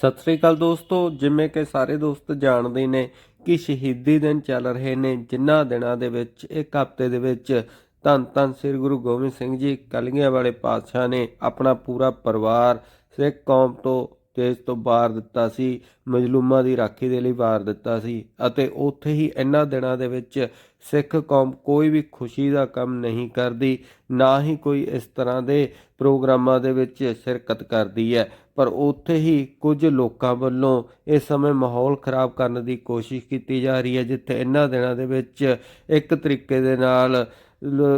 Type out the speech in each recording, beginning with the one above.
ਸਤਿ ਸ੍ਰੀ ਅਕਾਲ ਦੋਸਤੋ, ਜਿਵੇਂ ਕਿ ਸਾਰੇ ਦੋਸਤ ਜਾਣਦੇ ਨੇ ਕਿ ਸ਼ਹੀਦੀ ਦਿਨ ਚੱਲ ਰਹੇ ਨੇ, ਜਿਨ੍ਹਾਂ ਦਿਨਾਂ ਦੇ ਵਿੱਚ, ਇੱਕ ਹਫ਼ਤੇ ਦੇ ਵਿੱਚ ਧੰਨ ਧੰਨ ਸ੍ਰੀ ਗੁਰੂ ਗੋਬਿੰਦ ਸਿੰਘ ਜੀ ਕਲਗੀਆਂ ਵਾਲੇ ਪਾਤਸ਼ਾਹ ਨੇ ਆਪਣਾ ਪੂਰਾ ਪਰਿਵਾਰ ਸਿੱਖ ਕੌਮ ਤੋਂ ਦੇਸ਼ ਤੋਂ ਬਾਹਰ ਦਿੱਤਾ ਸੀ, ਮਜਲੂਮਾਂ ਦੀ ਰਾਖੀ ਦੇ ਲਈ ਵਾਰ ਦਿੱਤਾ ਸੀ ਅਤੇ ਉੱਥੇ ਹੀ ਇਹਨਾਂ ਦਿਨਾਂ ਦੇ ਵਿੱਚ ਸਿੱਖ ਕੌਮ ਕੋਈ ਵੀ ਖੁਸ਼ੀ ਦਾ ਕੰਮ ਨਹੀਂ ਕਰਦੀ, ਨਾ ਹੀ ਕੋਈ ਇਸ ਤਰ੍ਹਾਂ ਦੇ ਪ੍ਰੋਗਰਾਮਾਂ ਦੇ ਵਿੱਚ ਸ਼ਿਰਕਤ ਕਰਦੀ ਹੈ। ਪਰ ਉੱਥੇ ਹੀ ਕੁਝ ਲੋਕਾਂ ਵੱਲੋਂ ਇਸ ਸਮੇਂ ਮਾਹੌਲ ਖਰਾਬ ਕਰਨ ਦੀ ਕੋਸ਼ਿਸ਼ ਕੀਤੀ ਜਾ ਰਹੀ ਹੈ, ਜਿੱਥੇ ਇਹਨਾਂ ਦਿਨਾਂ ਦੇ ਵਿੱਚ ਇੱਕ ਤਰੀਕੇ ਦੇ ਨਾਲ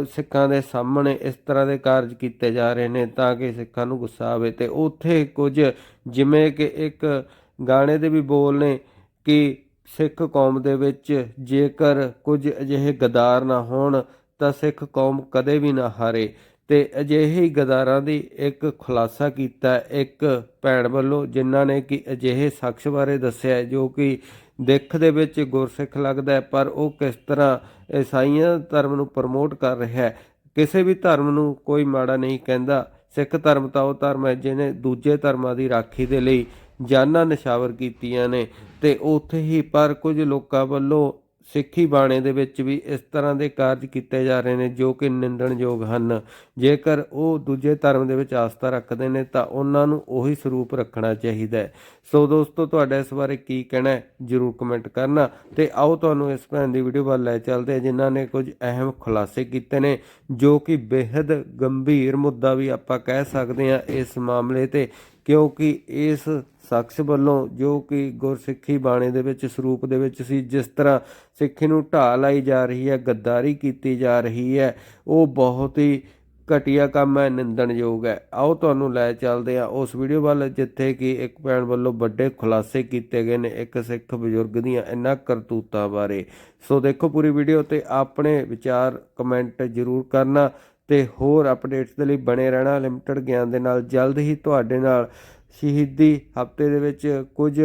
ਸਿੱਖਾਂ ਦੇ ਸਾਹਮਣੇ ਇਸ ਤਰ੍ਹਾਂ ਦੇ ਕਾਰਜ ਕੀਤੇ ਜਾ ਰਹੇ ਨੇ ਤਾਂ ਕਿ ਸਿੱਖਾਂ ਨੂੰ ਗੁੱਸਾ ਆਵੇ। ਤੇ ਉੱਥੇ ਕੁਝ ਜਿਵੇਂ ਕਿ ਇੱਕ ਗਾਣੇ ਦੇ ਵੀ ਬੋਲ ਨੇ ਕਿ ਸਿੱਖ ਕੌਮ ਦੇ ਵਿੱਚ ਜੇਕਰ ਕੁਝ ਅਜਿਹੇ ਗਦਾਰ ਨਾ ਹੋਣ ਤਾਂ ਸਿੱਖ ਕੌਮ ਕਦੇ ਵੀ ਨਾ ਹਾਰੇ। ਤੇ ਅਜਿਹੇ ਗਦਾਰਾਂ ਦੀ ਇੱਕ ਖੁਲਾਸਾ ਕੀਤਾ ਇੱਕ ਭੈਣ ਵੱਲੋਂ, ਜਿਨ੍ਹਾਂ ਨੇ ਕਿ ਅਜਿਹੇ ਸ਼ਖਸ ਬਾਰੇ ਦੱਸਿਆ, ਜੋ ਕਿ ਦਿੱਖ ਦੇ ਵਿੱਚ ਗੁਰਸਿੱਖ ਲੱਗਦਾ ਪਰ ਉਹ ਕਿਸ ਤਰ੍ਹਾਂ ਈਸਾਈਆਂ ਧਰਮ ਨੂੰ ਪ੍ਰਮੋਟ ਕਰ ਰਿਹਾ ਹੈ, ਕਿਸੇ ਵੀ ਧਰਮ ਨੂੰ ਕੋਈ ਮਾੜਾ ਨਹੀਂ ਕਹਿੰਦਾ। ਸਿੱਖ ਧਰਮ ਤਾਂ ਉਹ ਧਰਮ ਹੈ ਜਿਹਨੇ ਦੂਜੇ ਧਰਮਾਂ ਦੀ ਰਾਖੀ ਦੇ ਲਈ ਜਾਨਾਂ ਨਿਸ਼ਾਵਰ ਕੀਤੀਆਂ ਨੇ ਤੇ ਉੱਥੇ ਹੀ ਪਰ ਕੁਝ ਲੋਕਾਂ ਵੱਲੋਂ ਸਿੱਖੀ ਬਾਣੇ ਦੇ ਵਿੱਚ ਵੀ ਇਸ ਤਰ੍ਹਾਂ ਦੇ ਕਾਰਜ ਕੀਤੇ ਜਾ ਰਹੇ ਨੇ ਜੋ ਕਿ ਨਿੰਦਣਯੋਗ ਹਨ। ਜੇਕਰ ਉਹ ਦੂਜੇ ਧਰਮ ਦੇ ਵਿੱਚ ਆਸਥਾ ਰੱਖਦੇ ਨੇ ਤਾਂ ਉਹਨਾਂ ਨੂੰ ਉਹੀ ਸਰੂਪ ਰੱਖਣਾ ਚਾਹੀਦਾ ਹੈ। ਸੋ ਦੋਸਤੋ, ਤੁਹਾਡਾ ਇਸ ਬਾਰੇ ਕੀ ਕਹਿਣਾ ਹੈ, ਜਰੂਰ ਕਮੈਂਟ ਕਰਨਾ ਤੇ ਆਓ ਤੁਹਾਨੂੰ ਇਸ ਭੈਣ ਦੀ ਵੀਡੀਓ ਵੱਲ ਲੈ ਚੱਲਦੇ ਹਾਂ, ਜਿਨ੍ਹਾਂ ਨੇ ਕੁਝ ਅਹਿਮ ਖੁਲਾਸੇ ਕੀਤੇ ਨੇ, ਜੋ ਕਿ ਬੇहद ਗੰਭੀਰ ਮੁੱਦਾ ਵੀ ਆਪਾਂ ਕਹਿ ਸਕਦੇ ਹਾਂ ਇਸ ਮਾਮਲੇ ਤੇ, ਕਿਉਂਕਿ ਇਸ ਸ਼ਖਸ ਵੱਲੋਂ ਜੋ ਕਿ ਗੁਰਸਿੱਖੀ ਬਾਣੀ ਦੇ ਵਿੱਚ ਸਰੂਪ ਦੇ ਵਿੱਚ ਸੀ, ਜਿਸ ਤਰ੍ਹਾਂ ਸਿੱਖੀ ਨੂੰ ਢਾਹ ਲਾਈ ਜਾ ਰਹੀ ਹੈ, ਗੱਦਾਰੀ ਕੀਤੀ ਜਾ ਰਹੀ ਹੈ, ਉਹ ਬਹੁਤ ਹੀ ਘਟੀਆ ਕੰਮ ਹੈ, ਨਿੰਦਣਯੋਗ ਹੈ। ਆਓ ਤੁਹਾਨੂੰ ਲੈ ਚੱਲਦੇ ਆ ਉਸ ਵੀਡੀਓ ਵੱਲ, ਜਿੱਥੇ ਕਿ ਇੱਕ ਭੈਣ ਵੱਲੋਂ ਵੱਡੇ ਖੁਲਾਸੇ ਕੀਤੇ ਗਏ ਨੇ ਇੱਕ ਸਿੱਖ ਬਜ਼ੁਰਗ ਦੀਆਂ ਇਹਨਾਂ ਕਰਤੂਤਾਂ ਬਾਰੇ। ਸੋ ਦੇਖੋ ਪੂਰੀ ਵੀਡੀਓ ਤੇ ਆਪਣੇ ਵਿਚਾਰ ਕਮੈਂਟ ਜ਼ਰੂਰ ਕਰਨਾ ਤੇ ਹੋਰ ਅਪਡੇਟਸ ਦੇ ਲਈ ਬਣੇ ਰਹਿਣਾ, ਲਿਮਟਿਡ ਗਿਆਨ ਦੇ ਨਾਲ ਜਲਦ ਹੀ ਤੁਹਾਡੇ ਨਾਲ ਸ਼ਹੀਦੀ ਹਫ਼ਤੇ ਦੇ ਵਿੱਚ ਕੁਝ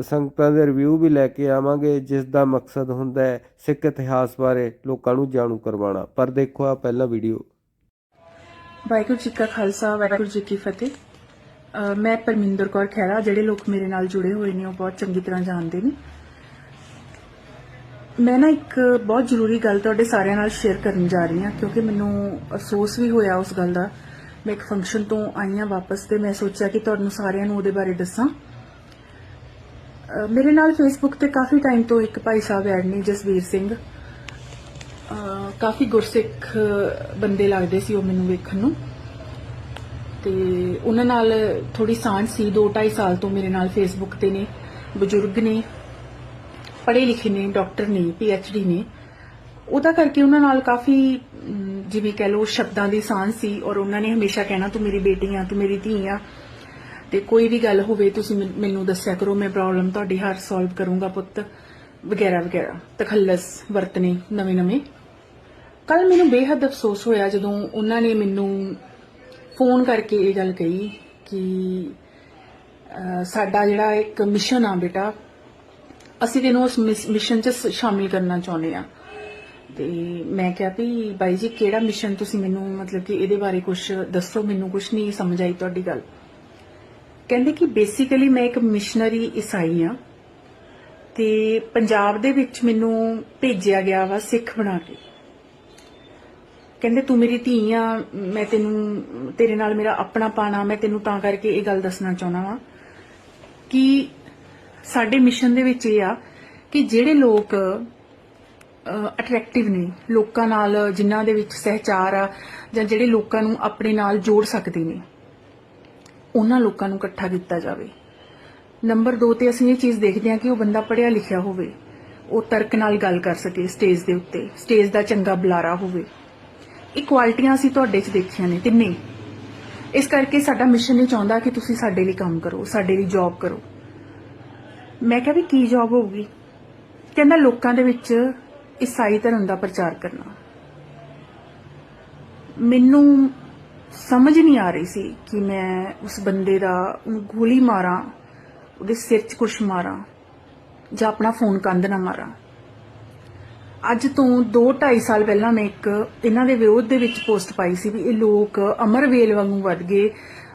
ਸੰਗਤਾਂ ਦੇ ਰਿਵਿਊ ਵੀ ਲੈ ਕੇ ਆਵਾਂਗੇ, ਜਿਸ ਦਾ ਮਕਸਦ ਹੁੰਦਾ ਹੈ ਸਿੱਖ ਇਤਿਹਾਸ ਬਾਰੇ ਲੋਕਾਂ ਨੂੰ ਜਾਣੂ ਕਰਵਾਉਣਾ। ਪਰ ਦੇਖੋ ਆ ਪਹਿਲਾ ਵੀਡੀਓ ਵਾਹਿਗੁਰੂ ਜੀ ਕਾ ਖਾਲਸਾ, ਵਾਹਿਗੁਰੂ ਜੀ ਕੀ ਫਤਿਹ। ਮੈਂ ਪਰਮਿੰਦਰ ਕੌਰ ਖਹਿਰਾ, ਜਿਹੜੇ ਲੋਕ ਮੇਰੇ ਨਾਲ ਜੁੜੇ ਹੋਏ ਨੇ, ਉਹ ਬਹੁਤ ਚੰਗੀ ਤਰ੍ਹਾਂ ਜਾਣਦੇ ਨੇ। ਮੈਂ ਨਾ ਇੱਕ ਬਹੁਤ ਜ਼ਰੂਰੀ ਗੱਲ ਤੁਹਾਡੇ ਸਾਰਿਆਂ ਨਾਲ ਸ਼ੇਅਰ ਕਰਨ ਜਾ ਰਹੀ ਹਾਂ, ਕਿਉਂਕਿ ਮੈਨੂੰ ਅਫਸੋਸ ਵੀ ਹੋਇਆ ਉਸ ਗੱਲ ਦਾ। ਮੈਂ ਇੱਕ ਫੰਕਸ਼ਨ ਤੋਂ ਆਈ ਹਾਂ ਵਾਪਸ ਤੇ ਮੈਂ ਸੋਚਿਆ ਕਿ ਤੁਹਾਨੂੰ ਸਾਰਿਆਂ ਨੂੰ ਉਹਦੇ ਬਾਰੇ ਦੱਸਾਂ। ਮੇਰੇ ਨਾਲ ਫੇਸਬੁੱਕ ਤੇ ਕਾਫੀ ਟਾਈਮ ਤੋਂ ਇੱਕ ਭਾਈ ਸਾਹਿਬ ਐਡ ਨੇ, ਜਸਵੀਰ ਸਿੰਘ। ਕਾਫੀ ਗੁਰਸਿੱਖ ਬੰਦੇ ਲੱਗਦੇ ਸੀ ਉਹ ਮੈਨੂੰ ਵੇਖਣ ਨੂੰ। ਤੇ ਉਹਨਾਂ ਨਾਲ ਥੋੜੀ ਸਾਂਝ ਸੀ 2.5 ਸਾਲ ਤੋਂ ਮੇਰੇ ਨਾਲ ਫੇਸਬੁੱਕ ਤੇ ਨੇ, ਬਜ਼ੁਰਗ ਨੇ, ਪੜ੍ਹੇ ਲਿਖੇ ਨੇ ਡਾਕਟਰ ਨੇ ਡੀ ਨੇ। ਉਹਦਾ ਕਰਕੇ ਉਹਨਾਂ ਨਾਲ ਕਾਫੀ ਜਿਵੇਂ ਕਹਿ ਲਓ ਸ਼ਬਦਾਂ ਦੀ ਸਾਂਝ ਸੀ ਔਰ ਉਹਨਾਂ ਨੇ ਹਮੇਸ਼ਾ ਕਹਿਣਾ, ਤੂੰ ਮੇਰੀ ਬੇਟੀ ਆ, ਤੂੰ ਮੇਰੀ ਧੀ ਆ। ਤੇ ਕੋਈ ਵੀ ਗੱਲ ਹੋਵੇ, ਤੁਸੀਂ ਮੈਨੂੰ ਦੱਸਿਆ ਕਰੋ, ਮੈਂ ਪ੍ਰੋਬਲਮ ਤੁਹਾਡੀ ਹਰ ਸੋਲਵ ਕਰੂੰਗਾ ਪੁੱਤ, ਵਗੈਰਾ ਵਗੈਰਾ। ਤਖੱਲਸ ਵਰਤਨੇ ਨਵੇਂ ਨਵੇਂ ਕੱਲ ਮੈਨੂੰ ਬੇਹੱਦ ਅਫਸੋਸ ਹੋਇਆ ਜਦੋਂ ਉਹਨਾਂ ਨੇ ਮੈਨੂੰ ਫੋਨ ਕਰਕੇ ਇਹ ਗੱਲ ਕਹੀ ਕਿ ਸਾਡਾ ਜਿਹੜਾ ਇੱਕ ਮਿਸ਼ਨ ਆ ਬੇਟਾ, ਅਸੀਂ ਤੈਨੂੰ ਉਸ ਮਿਸ਼ਨ 'ਚ ਸ਼ਾਮਿਲ ਕਰਨਾ ਚਾਹੁੰਦੇ ਆ। ਤੇ ਮੈਂ ਕਿਹਾ ਵੀ ਬਾਈ ਜੀ, ਕਿਹੜਾ ਮਿਸ਼ਨ ਤੁਸੀਂ ਮੈਨੂੰ ਮਤਲਬ ਕਿ ਇਹਦੇ ਬਾਰੇ ਕੁਝ ਦੱਸੋ, ਮੈਨੂੰ ਕੁਝ ਨਹੀਂ ਸਮਝ ਆਈ ਤੁਹਾਡੀ ਗੱਲ। ਕਹਿੰਦੇ ਕਿ ਬੇਸਿਕਲੀ ਮੈਂ ਇੱਕ ਮਿਸ਼ਨਰੀ ਈਸਾਈ ਆ ਤੇ ਪੰਜਾਬ ਦੇ ਵਿੱਚ ਮੈਨੂੰ ਭੇਜਿਆ ਗਿਆ ਵਾ ਸਿੱਖ ਬਣਾ ਕੇ। ਕਹਿੰਦੇ ਤੂੰ ਮੇਰੀ ਧੀ ਆ, ਮੈਂ ਤੈਨੂੰ, ਤੇਰੇ ਨਾਲ ਮੇਰਾ ਆਪਣਾ ਪਾਣਾ, ਮੈਂ ਤੈਨੂੰ ਤਾਂ ਕਰਕੇ ਇਹ ਗੱਲ ਦੱਸਣਾ ਚਾਹੁੰਦਾ ਵਾਂ ਕਿ ਸਾਡੇ ਮਿਸ਼ਨ ਦੇ ਵਿੱਚ ਇਹ ਆ ਕਿ ਜਿਹੜੇ ਲੋਕ ਅਟਰੈਕਟਿਵ ਨੇ। ਲੋਕਾਂ ਨਾਲ ਜਿਨ੍ਹਾਂ ਦੇ ਵਿੱਚ ਸਹਿਚਾਰ ਆ ਜਾਂ ਜਿਹੜੇ ਲੋਕਾਂ ਨੂੰ ਆਪਣੇ ਨਾਲ ਜੋੜ ਸਕਦੇ ਨੇ, ਉਹਨਾਂ ਲੋਕਾਂ ਨੂੰ ਇਕੱਠਾ ਕੀਤਾ ਜਾਵੇ। ਨੰਬਰ 2 ਤੇ ਅਸੀਂ ਇਹ ਚੀਜ਼ ਦੇਖਦੇ ਹਾਂ ਕਿ ਉਹ ਬੰਦਾ ਪੜ੍ਹਿਆ ਲਿਖਿਆ ਹੋਵੇ, ਉਹ ਤਰਕ ਨਾਲ ਗੱਲ ਕਰ ਸਕੇ ਸਟੇਜ ਦੇ ਉੱਤੇ ਸਟੇਜ ਦਾ ਚੰਗਾ ਬੁਲਾਰਾ ਹੋਵੇ। ਇਹ ਕੁਆਲਿਟੀਆਂ ਅਸੀਂ ਤੁਹਾਡੇ 'ਚ ਦੇਖੀਆਂ ਨੇ ਤਿੰਨੇ। ਇਸ ਕਰਕੇ ਸਾਡਾ ਮਿਸ਼ਨ ਇਹ ਚਾਹੁੰਦਾ ਕਿ ਤੁਸੀਂ ਸਾਡੇ ਲਈ ਕੰਮ ਕਰੋ, ਸਾਡੇ ਲਈ ਜੌਬ ਕਰੋ। ਮੈਂ ਕਿਹਾ ਵੀ ਕੀ ਜੌਬ ਹੋਊਗੀ? ਕਹਿੰਦਾ ਲੋਕਾਂ ਦੇ ਵਿੱਚ ਈਸਾਈ ਧਰਮ ਦਾ ਪ੍ਰਚਾਰ ਕਰਨਾ। ਮੈਨੂੰ ਸਮਝ ਨਹੀਂ ਆ ਰਹੀ ਸੀ ਕਿ ਮੈਂ ਉਸ ਬੰਦੇ ਦਾ ਉਹਨੂੰ ਗੋਲੀ ਮਾਰਾਂ, ਉਹਦੇ ਸਿਰ 'ਚ ਕੁਛ ਮਾਰਾਂ ਜਾਂ ਆਪਣਾ ਫੋਨ ਕੰਧ ਨਾ ਮਾਰਾਂ। ਅੱਜ ਤੋਂ 2.5 ਸਾਲ ਪਹਿਲਾਂ ਮੈਂ ਇੱਕ ਇਹਨਾਂ ਦੇ ਵਿਰੋਧ ਦੇ ਵਿੱਚ ਪੋਸਟ ਪਾਈ ਸੀ ਵੀ ਇਹ ਲੋਕ ਅਮਰਵੇਲ ਵਾਂਗੂ ਵੱਧ ਗਏ,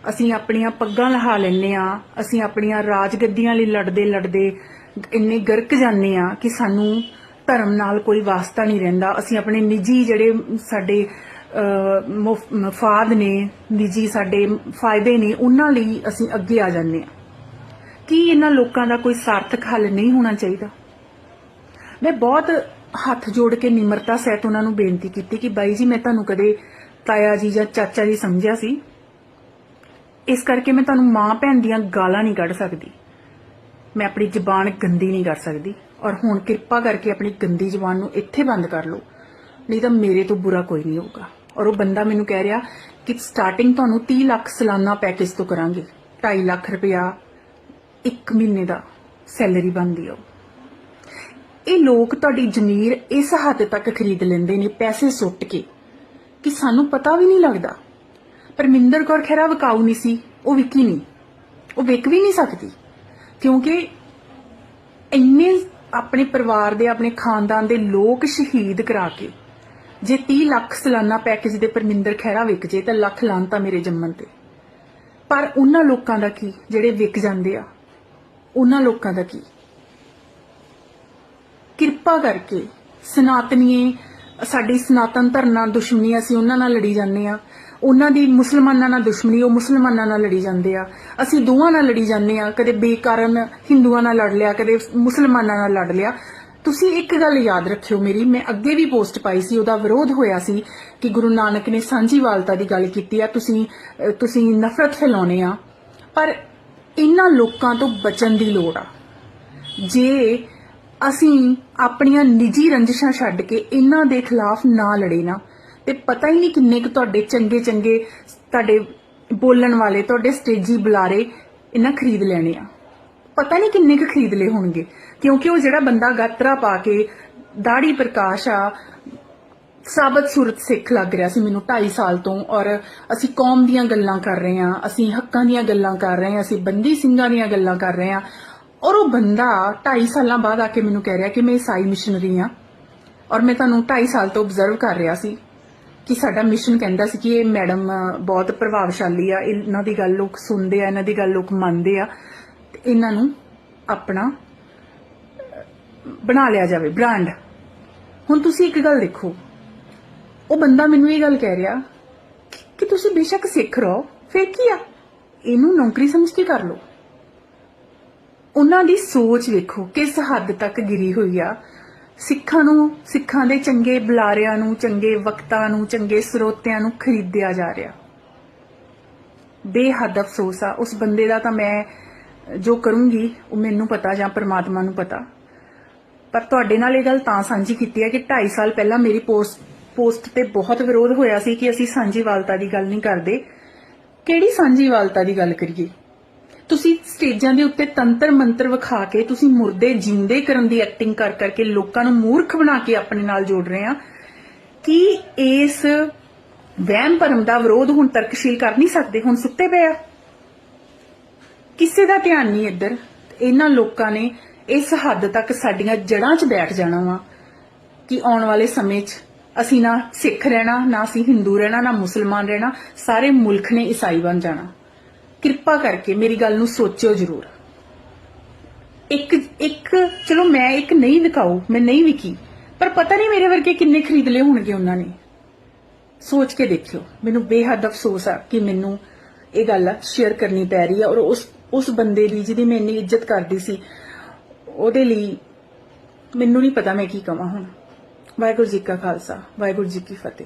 ਅਸੀਂ ਆਪਣੀਆਂ ਪੱਗਾਂ ਲਹਾ ਲੈਂਦੇ ਆ ਅਸੀਂ ਆਪਣੀਆਂ ਰਾਜਗੱਦੀਆਂ ਲਈ ਲੜਦੇ ਲੜਦੇ ਇੰਨੇ ਗਰਕ ਜਾਂਦੇ ਆ ਕਿ ਸਾਨੂੰ ਧਰਮ ਨਾਲ ਕੋਈ ਵਾਸਤਾ ਨਹੀਂ ਰਹਿੰਦਾ। ਅਸੀਂ ਆਪਣੇ ਨਿੱਜੀ ਜਿਹੜੇ ਸਾਡੇ ਅਹ, ਮਫਾਦ ਨੇ ਨਿੱਜੀ ਸਾਡੇ ਫਾਇਦੇ ਨੇ ਉਹਨਾਂ ਲਈ ਅਸੀਂ ਅੱਗੇ ਆ ਜਾਂਦੇ ਹਾਂ। ਕੀ ਇਹਨਾਂ ਲੋਕਾਂ ਦਾ ਕੋਈ ਸਾਰਥਕ ਹੱਲ ਨਹੀਂ ਹੋਣਾ ਚਾਹੀਦਾ? ਮੈਂ ਬਹੁਤ ਹੱਥ ਜੋੜ ਕੇ ਨਿਮਰਤਾ ਸਹਿਤ ਉਹਨਾਂ ਨੂੰ ਬੇਨਤੀ ਕੀਤੀ ਕਿ ਬਾਈ ਜੀ ਮੈਂ ਤੁਹਾਨੂੰ ਕਦੇ ਤਾਇਆ ਜੀ ਜਾਂ ਚਾਚਾ ਜੀ ਸਮਝਿਆ ਸੀ? ਇਸ ਕਰਕੇ ਮੈਂ ਤੁਹਾਨੂੰ ਮਾਂ ਭੈਣ ਦੀਆਂ ਗਾਲਾਂ ਨਹੀਂ ਕੱਢ ਸਕਦੀ। ਮੈਂ ਆਪਣੀ ਜ਼ੁਬਾਨ ਗੰਦੀ ਨਹੀਂ ਕਰ ਸਕਦੀ। ਔਰ ਹੁਣ ਕਿਰਪਾ ਕਰਕੇ ਆਪਣੀ ਗੰਦੀ ਜ਼ੁਬਾਨ ਨੂੰ ਇੱਥੇ ਬੰਦ ਕਰ ਲਓ। ਨਹੀਂ ਤਾਂ ਮੇਰੇ ਤੋਂ ਬੁਰਾ ਕੋਈ ਨਹੀਂ ਹੋਊਗਾ। ਔਰ ਉਹ ਬੰਦਾ ਮੈਨੂੰ ਕਹਿ ਰਿਹਾ ਕਿ ਸਟਾਰਟਿੰਗ ਤੁਹਾਨੂੰ 30 ਲੱਖ ਸਾਲਾਨਾ ਪੈਕੇਜ ਤੋਂ ਕਰਾਂਗੇ। 2.5 ਲੱਖ ਰੁਪਇਆ ਇੱਕ ਮਹੀਨੇ ਦਾ ਸੈਲਰੀ ਬਣਦੀ ਆ ਉਹ। ਇਹ ਲੋਕ ਤੁਹਾਡੀ ਜ਼ਮੀਰ ਇਸ ਹੱਦ ਤੱਕ ਖਰੀਦ ਲੈਂਦੇ ਨੇ ਪੈਸੇ ਸੁੱਟ ਕੇ ਕਿ ਸਾਨੂੰ ਪਤਾ ਵੀ ਨਹੀਂ ਲੱਗਦਾ। ਪਰਮਿੰਦਰ ਕੌਰ ਖਹਿਰਾ ਵਿਕਾਊ ਨਹੀਂ ਸੀ, ਉਹ ਵਿਕੀ ਨਹੀਂ। ਉਹ ਵਿਕ ਵੀ ਨਹੀਂ ਸਕਦੀ। ਕਿਉਂਕਿ ਇੰਨੇ ਆਪਣੇ ਪਰਿਵਾਰ ਦੇ, ਆਪਣੇ ਖਾਨਦਾਨ ਦੇ ਲੋਕ ਸ਼ਹੀਦ ਕਰਾ ਕੇ ਜੇ 30 ਲੱਖ ਸਾਲਾਨਾ ਪੈਕੇਜ ਦੇ ਪਰਮਿੰਦਰ ਖਹਿਰਾ ਵਿਕ ਜੇ ਤਾਂ ਲੱਖ ਲਾਂਤਾ ਮੇਰੇ ਜੰਮਣ ਤੇ। ਪਰ ਉਹਨਾਂ ਲੋਕਾਂ ਦਾ ਕੀ? ਜਿਹੜੇ ਵਿਕ ਜਾਂਦੇ ਆ, ਉਹਨਾਂ ਲੋਕਾਂ ਦਾ ਕੀ? ਕਿਰਪਾ ਕਰਕੇ ਸਨਾਤਨੀਏ ਸਾਡੀ ਸਨਾਤਨ ਧਰਮ ਨਾਲ ਦੁਸ਼ਮਣੀ ਅਸੀਂ ਉਹਨਾਂ ਨਾਲ ਲੜੀ ਜਾਂਦੇ ਆ। ਉਹਨਾਂ ਦੀ ਮੁਸਲਮਾਨਾਂ ਨਾਲ ਦੁਸ਼ਮਣੀ, ਉਹ ਮੁਸਲਮਾਨਾਂ ਨਾਲ ਲੜੀ ਜਾਂਦੇ ਆ। ਅਸੀਂ ਦੋਵਾਂ ਨਾਲ ਲੜੀ ਜਾਂਦੇ ਆ, ਕਦੇ ਬੇਕਾਰਨ ਹਿੰਦੂਆਂ ਨਾਲ ਲੜ ਲਿਆ, ਕਦੇ ਮੁਸਲਮਾਨਾਂ ਨਾਲ ਲੜ ਲਿਆ। ਤੁਸੀਂ ਇੱਕ ਗੱਲ ਯਾਦ ਰੱਖਿਓ ਮੇਰੀ, ਮੈਂ ਅੱਗੇ ਵੀ ਪੋਸਟ ਪਾਈ ਸੀ, ਉਹਦਾ ਵਿਰੋਧ ਹੋਇਆ ਸੀ ਕਿ ਗੁਰੂ ਨਾਨਕ ਨੇ ਸਾਂਝੀਵਾਲਤਾ ਦੀ ਗੱਲ ਕੀਤੀ ਆ, ਤੁਸੀਂ ਤੁਸੀਂ ਨਫ਼ਰਤ ਫੈਲਾਉਣੇ ਆ। ਪਰ ਇਹਨਾਂ ਲੋਕਾਂ ਤੋਂ ਬਚਣ ਦੀ ਲੋੜ ਆ। ਜੇ ਅਸੀਂ ਆਪਣੀਆਂ ਨਿੱਜੀ ਰੰਜਿਸ਼ਾਂ ਛੱਡ ਕੇ ਇਹਨਾਂ ਦੇ ਖਿਲਾਫ ਨਾ ਲੜੇ ਨਾ। ਤੇ ਪਤਾ ਹੀ ਨਹੀਂ ਕਿੰਨੇ ਕੁ ਤੁਹਾਡੇ ਚੰਗੇ ਚੰਗੇ ਤੁਹਾਡੇ ਬੋਲਣ ਵਾਲੇ, ਤੁਹਾਡੇ ਸਟੇਜੀ ਬੁਲਾਰੇ ਇਹਨਾਂ ਖਰੀਦ ਲੈਣੇ ਆ। ਪਤਾ ਨਹੀਂ ਕਿੰਨੇ ਕੁ ਖਰੀਦ ਲਏ ਹੋਣਗੇ, ਕਿਉਂਕਿ ਉਹ ਜਿਹੜਾ ਬੰਦਾ ਗਾਤਰਾ ਪਾ ਕੇ ਦਾੜੀ ਪ੍ਰਕਾਸ਼ ਆ, ਸਾਬਤ ਸੂਰਤ ਸਿੱਖ ਲੱਗ ਰਿਹਾ ਸੀ ਮੈਨੂੰ 2.5 ਸਾਲ ਤੋਂ, ਔਰ ਅਸੀਂ ਕੌਮ ਦੀਆਂ ਗੱਲਾਂ ਕਰ ਰਹੇ ਹਾਂ, ਅਸੀਂ ਹੱਕਾਂ ਦੀਆਂ ਗੱਲਾਂ ਕਰ ਰਹੇ ਹਾਂ, ਅਸੀਂ ਬੰਦੀ ਸਿੰਘਾਂ ਦੀਆਂ ਗੱਲਾਂ ਕਰ ਰਹੇ ਹਾਂ। ਔਰ ਉਹ ਬੰਦਾ 2.5 ਸਾਲਾਂ ਬਾਅਦ ਆ ਕੇ ਮੈਨੂੰ ਕਹਿ ਰਿਹਾ ਕਿ ਮੈਂ ਈਸਾਈ ਮਿਸ਼ਨਰੀ ਹਾਂ ਔਰ ਮੈਂ ਤੁਹਾਨੂੰ 2.5 ਸਾਲ ਤੋਂ ਆਬਜ਼ਰਵ ਕਰ ਰਿਹਾ ਸੀ ਕਿ ਸਾਡਾ ਮਿਸ਼ਨ ਕਹਿੰਦਾ ਸੀ ਕਿ ਇਹ ਮੈਡਮ ਬਹੁਤ ਪ੍ਰਭਾਵਸ਼ਾਲੀ ਆ, ਇਹਨਾਂ ਦੀ ਗੱਲ ਲੋਕ ਸੁਣਦੇ ਆ, ਇਹਨਾਂ ਦੀ ਗੱਲ ਲੋਕ ਮੰਨਦੇ ਆ, ਤੇ ਇਹਨਾਂ ਨੂੰ ਆਪਣਾ ਬਣਾ ਲਿਆ ਜਾਵੇ ਬ੍ਰਾਂਡ ਹੁਣ ਤੁਸੀਂ ਇੱਕ ਗੱਲ ਦੇਖੋ, ਉਹ ਬੰਦਾ ਮੈਨੂੰ ਇਹ ਗੱਲ ਕਹਿ ਰਿਹਾ ਕਿ ਤੁਸੀਂ ਬੇਸ਼ੱਕ ਸਿੱਖ ਰਹੋ, ਫਿਰ ਕੀ ਆ? ਇਹਨੂੰ ਨੌਕਰੀ ਸਮਝ ਕੇ ਕਰ ਲਓ। ਉਹਨਾਂ ਦੀ ਸੋਚ ਵੇਖੋ, ਕਿਸ ਹੱਦ ਤੱਕ ਗਿਰੀ ਹੋਈ ਆ। ਸਿੱਖਾਂ ਨੂੰ, ਸਿੱਖਾਂ ਦੇ ਚੰਗੇ ਬੁਲਾਰਿਆਂ ਨੂੰ, ਚੰਗੇ ਵਕਤਾਂ ਨੂੰ, ਚੰਗੇ ਸਰੋਤਿਆਂ ਨੂੰ ਖਰੀਦਿਆ ਜਾ ਰਿਹਾ। ਬੇਹੱਦ ਅਫਸੋਸ ਆ। ਉਸ ਬੰਦੇ ਦਾ ਤਾਂ ਮੈਂ, ਜੋ ਕਰੂੰਗੀ, ਉਹ ਮੈਨੂੰ ਪਤਾ ਜਾਂ ਪਰਮਾਤਮਾ ਨੂੰ ਪਤਾ। ਪਰ ਤੁਹਾਡੇ ਨਾਲ ਇਹ ਗੱਲ ਤਾਂ ਸਾਂਝੀ ਕੀਤੀ ਹੈ ਕਿ 2.5 ਸਾਲ ਪਹਿਲਾਂ ਮੇਰੀ ਪੋਸਟ ਪੋਸਟ ਤੇ ਬਹੁਤ ਵਿਰੋਧ ਹੋਇਆ ਸੀ ਕਿ ਅਸੀਂ ਸਾਂਝੀਵਾਲਤਾ ਦੀ ਗੱਲ ਨਹੀਂ ਕਰਦੇ। ਕਿਹੜੀ ਸਾਂਝੀਵਾਲਤਾ ਦੀ ਗੱਲ ਕਰੀਏ? ਤੁਸੀਂ ਸਟੇਜਾਂ ਦੇ ਉੱਤੇ ਤੰਤਰ ਮੰਤਰ ਵਿਖਾ ਕੇ, ਤੁਸੀਂ ਮੁਰਦੇ ਜਿੰਦੇ ਕਰਨ ਦੀ ਐਕਟਿੰਗ ਕਰ ਕਰਕੇ ਲੋਕਾਂ ਨੂੰ ਮੂਰਖ ਬਣਾ ਕੇ ਆਪਣੇ ਨਾਲ ਜੋੜ ਰਹੇ ਆ, ਕੀ ਇਸ ਵਹਿਮ ਭਰਮ ਦਾ ਵਿਰੋਧ ਹੁਣ ਤਰਕਸ਼ੀਲ ਕਰ ਨਹੀਂ ਸਕਦੇ? ਹੁਣ ਸੁੱਤੇ ਪਏ ਆ। ਕਿਸੇ ਦਾ ਧਿਆਨ ਨਹੀਂ ਇੱਧਰ। ਇਹਨਾਂ ਲੋਕਾਂ ਨੇ ਇਸ ਹੱਦ ਤੱਕ ਸਾਡੀਆਂ ਜੜ੍ਹਾਂ 'ਚ ਬੈਠ ਜਾਣਾ ਵਾ ਕਿ ਆਉਣ ਵਾਲੇ ਸਮੇਂ 'ਚ ਅਸੀਂ ਨਾ ਸਿੱਖ ਰਹਿਣਾ, ਨਾ ਅਸੀਂ ਹਿੰਦੂ ਰਹਿਣਾ, ਨਾ ਮੁਸਲਮਾਨ ਰਹਿਣਾ, ਸਾਰੇ ਮੁਲਕ ਨੇ ਈਸਾਈ ਬਣ ਜਾਣਾ। ਕਿਰਪਾ ਕਰਕੇ ਮੇਰੀ ਗੱਲ ਨੂੰ ਸੋਚਿਓ ਜ਼ਰੂਰ। ਇੱਕ ਇੱਕ, ਚਲੋ ਮੈਂ ਇੱਕ ਨਹੀਂ ਵਿਕਾਊ, ਮੈਂ ਨਹੀਂ ਵਿਕੀ, ਪਰ ਪਤਾ ਨਹੀਂ ਮੇਰੇ ਵਰਗੇ ਕਿੰਨੇ ਖਰੀਦ ਲਏ ਹੋਣਗੇ ਉਹਨਾਂ ਨੇ। ਸੋਚ ਕੇ ਦੇਖਿਓ, ਮੈਨੂੰ ਬੇਹੱਦ ਅਫਸੋਸ ਆ ਕਿ ਮੈਨੂੰ ਇਹ ਗੱਲ ਸ਼ੇਅਰ ਕਰਨੀ ਪੈ ਰਹੀ ਹੈ ਔਰ ਉਸ ਉਸ ਬੰਦੇ ਦੀ ਜਿਹਦੀ ਮੈਂ ਇੰਨੀ ਇੱਜ਼ਤ ਕਰਦੀ ਸੀ, ਉਹਦੇ ਲਈ ਮੈਨੂੰ ਨਹੀਂ ਪਤਾ ਮੈਂ ਕੀ ਕਵਾਂ ਹੁਣ। ਵਾਹਿਗੁਰੂ ਜੀ ਕਾ ਖਾਲਸਾ, ਵਾਹਿਗੁਰੂ ਜੀ ਕੀ ਫਤਿਹ।